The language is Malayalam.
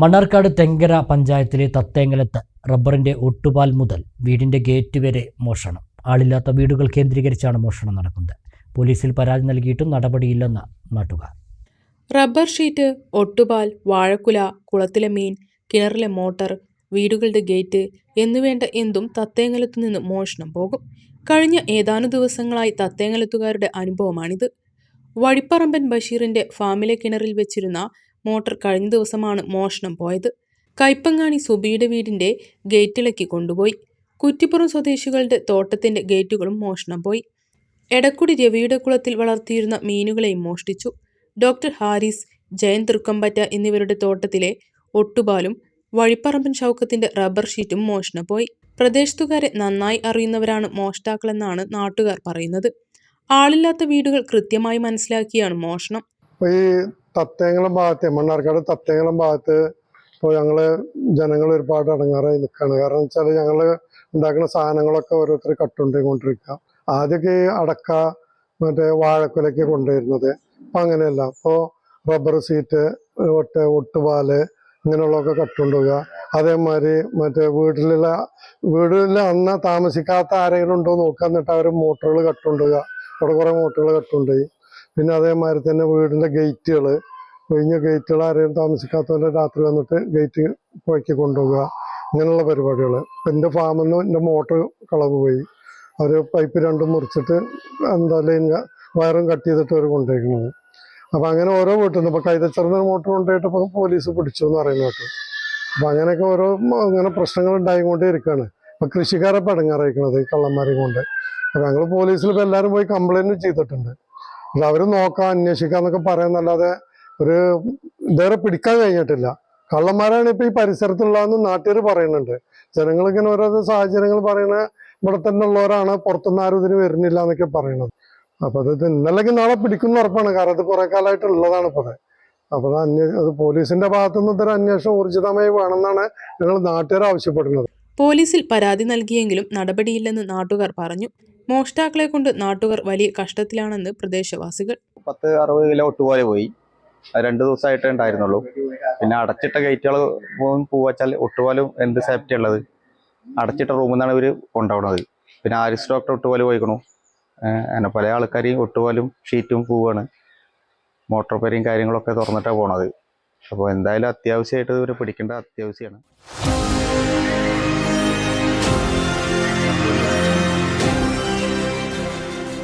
മണ്ണാർക്കാട് തെങ്കര പഞ്ചായത്തിലെ തത്തേങ്ങലത്ത് റബ്ബറിന്റെ ഒട്ടുപാൽ മുതൽ വീടിന്റെ ഗേറ്റ് വരെ മോഷണം. ആളില്ലാത്ത വീടുകൾ കേന്ദ്രീകരിച്ചാണ് മോഷണം നടക്കുന്നത്. പോലീസിൽ പരാതി നൽകിയിട്ടും നടപടിയില്ലെന്ന് നാട്ടുകാർ. റബ്ബർ ഷീറ്റ് ഒട്ടുപാൽ വാഴക്കുല കുളത്തിലെ മീൻ കിണറിലെ മോട്ടർ വീടുകളുടെ ഗേറ്റ് എന്നുവേണ്ട എന്തും തത്തേങ്ങലത്തു നിന്ന് മോഷണം പോകും. കഴിഞ്ഞ ഏതാനും ദിവസങ്ങളായി തത്തേങ്ങലത്തുകാരുടെ അനുഭവമാണിത്. വഴിപ്പറമ്പൻ ബഷീറിന്റെ ഫാമിലെ കിണറിൽ വെച്ചിരുന്ന മോട്ടോർ കഴിഞ്ഞ ദിവസമാണ് മോഷണം പോയത്. കൈപ്പങ്ങാണി സുബിയുടെ വീടിന്റെ ഗേറ്റിളക്കി കൊണ്ടുപോയി. കുറ്റിപ്പുറം സ്വദേശികളുടെ തോട്ടത്തിന്റെ ഗേറ്റുകളും മോഷണം പോയി. എടക്കുടി രവിയുടെ കുളത്തിൽ വളർത്തിയിരുന്ന മീനുകളെയും മോഷ്ടിച്ചു. ഡോക്ടർ ഹാരിസ് ജയൻ തൃക്കമ്പറ്റ എന്നിവരുടെ തോട്ടത്തിലെ ഒട്ടുപാലും വഴിപ്പറമ്പൻ ഷൗക്കത്തിന്റെ റബ്ബർ ഷീറ്റും മോഷണം പോയി. പ്രദേശത്തുകാരെ നന്നായി അറിയുന്നവരാണ് മോഷ്ടാക്കളെന്നാണ് നാട്ടുകാർ പറയുന്നത്. ആളില്ലാത്ത വീടുകൾ കൃത്യമായി മനസ്സിലാക്കിയാണ് മോഷണം. ഈ തത്തേങ്ങലം ഭാഗത്ത് മണ്ണാർക്കാട് തത്തേങ്ങലം ഭാഗത്ത് ഇപ്പോൾ ഞങ്ങൾ ജനങ്ങൾ ഒരുപാട് അടങ്ങാറായി നിൽക്കുകയാണ്. കാരണം വെച്ചാൽ ഞങ്ങൾ ഉണ്ടാക്കുന്ന സാധനങ്ങളൊക്കെ ഓരോരുത്തർ കട്ടുകൊണ്ടിരിക്കുക ആദ്യമൊക്കെ ഈ അടക്ക മറ്റേ വാഴക്കുലയ്ക്ക് കൊണ്ടുവരുന്നത്. അപ്പം അങ്ങനെയല്ല. അപ്പോൾ റബ്ബർ സീറ്റ് ഒട്ട് ഒട്ടുപാൽ ഇങ്ങനെയുള്ളതൊക്കെ കട്ടുണ്ടുക അതേമാതിരി മറ്റേ വീട്ടിലുള്ള വീട്ടിൽ അന്ന് താമസിക്കാത്ത ആരെങ്കിലും ഉണ്ടോ നോക്കുക എന്നിട്ട് അവർ മോട്ടറുകൾ കട്ടുണ്ടുക അവിടെ കുറേ മോട്ടറുകൾ കട്ടുകൊണ്ടുപോയി പിന്നെ അതേമാതിരി തന്നെ വീടിന്റെ ഗേറ്റുകൾ ഒഴിഞ്ഞ ഗേറ്റുകൾ ആരെയും താമസിക്കാത്തവന്റെ രാത്രി വന്നിട്ട് ഗേറ്റ് പോയിക്ക് കൊണ്ടുപോകുക ഇങ്ങനെയുള്ള പരിപാടികൾ. ഇപ്പം എന്റെ ഫാമിൽ നിന്ന് എന്റെ മോട്ടർ കളവ് പോയി. അവർ പൈപ്പ് രണ്ടും മുറിച്ചിട്ട് എന്താ ലൈൻ വയറും കട്ട് ചെയ്തിട്ട് അവർ കൊണ്ടുപോയിരിക്കുന്നത് അപ്പം അങ്ങനെ ഓരോ വീട്ടിൽ നിന്ന് ഇപ്പോൾ കൈതച്ചെറുന്ന മോട്ടർ കൊണ്ടുപോയിട്ട് ഇപ്പോൾ പോലീസ് പിടിച്ചു എന്ന് പറയുന്ന കേട്ടു. അപ്പം അങ്ങനെയൊക്കെ ഓരോ അങ്ങനെ പ്രശ്നങ്ങൾ ഉണ്ടായിക്കൊണ്ടേ ഇരിക്കുകയാണ്. ഇപ്പം കൃഷിക്കാരെ പടങ്ങാറിയിക്കണത് ഈ കള്ളന്മാരെ കൊണ്ട്. അപ്പം ഞങ്ങൾ പോലീസിൽ ഇപ്പോൾ എല്ലാവരും പോയി കംപ്ലൈന്റ് ചെയ്തിട്ടുണ്ട്. അല്ല അവർ നോക്കാം അന്വേഷിക്കാന്നൊക്കെ പറയുന്നല്ലാതെ ഒരു ഇതേറെ പിടിക്കാൻ കഴിഞ്ഞിട്ടില്ല. കള്ളന്മാരാണ് ഇപ്പൊ ഈ പരിസരത്തുള്ളതെന്ന് നാട്ടുകാർ പറയുന്നുണ്ട്. ജനങ്ങൾ ഓരോ സാഹചര്യങ്ങൾ പറയണ ഇവിടെ തന്നെ ഉള്ളവരാണ് പുറത്തുനിന്ന് ആരും ഇതിന് വരുന്നില്ല എന്നൊക്കെ പറയണത് അപ്പൊ അത് ഇന്നല്ലെങ്കിൽ നാളെ പിടിക്കുന്ന ഉറപ്പാണ്. കാരണം അത് കുറെ കാലമായിട്ട് ഉള്ളതാണ് ഇപ്പൊ അത്. അപ്പൊ അത് അത് പോലീസിന്റെ ഭാഗത്തുനിന്ന് ഇതൊരു അന്വേഷണം ഊർജിതമായി വേണമെന്നാണ് ഞങ്ങൾ നാട്ടുകാർ ആവശ്യപ്പെടുന്നത്. പോലീസിൽ പരാതി നൽകിയെങ്കിലും നടപടിയില്ലെന്ന് നാട്ടുകാർ പറഞ്ഞു. മോഷ്ടാക്കളെ കൊണ്ട് നാട്ടുകാർ വലിയ കഷ്ടത്തിലാണെന്ന് പ്രദേശവാസികൾ. പത്ത് അറുപത് കിലോ ഒട്ടുപോലെ പോയി. രണ്ടു ദിവസമായിട്ടേ ഉണ്ടായിരുന്നുള്ളൂ. പിന്നെ അടച്ചിട്ട ഗേറ്റുകൾ പൂവച്ചാൽ ഒട്ടുപോലും എന്ത് സേഫ്റ്റി ഉള്ളത്? അടച്ചിട്ട റൂമിൽ നിന്നാണ് ഇവർ കൊണ്ടുപോകുന്നത്. പിന്നെ ആരിസ് ഡോക്ടർ ഒട്ടുപോലെ പോയിക്കണു. അങ്ങനെ പല ആൾക്കാരെയും ഒട്ടുപോലും ഷീറ്റും പൂവാണ്. മോട്ടോർ പേരെയും കാര്യങ്ങളൊക്കെ തുറന്നിട്ടാണ് പോണത്. അപ്പോൾ എന്തായാലും അത്യാവശ്യമായിട്ട് ഇവരെ പിടിക്കേണ്ട അത്യാവശ്യമാണ്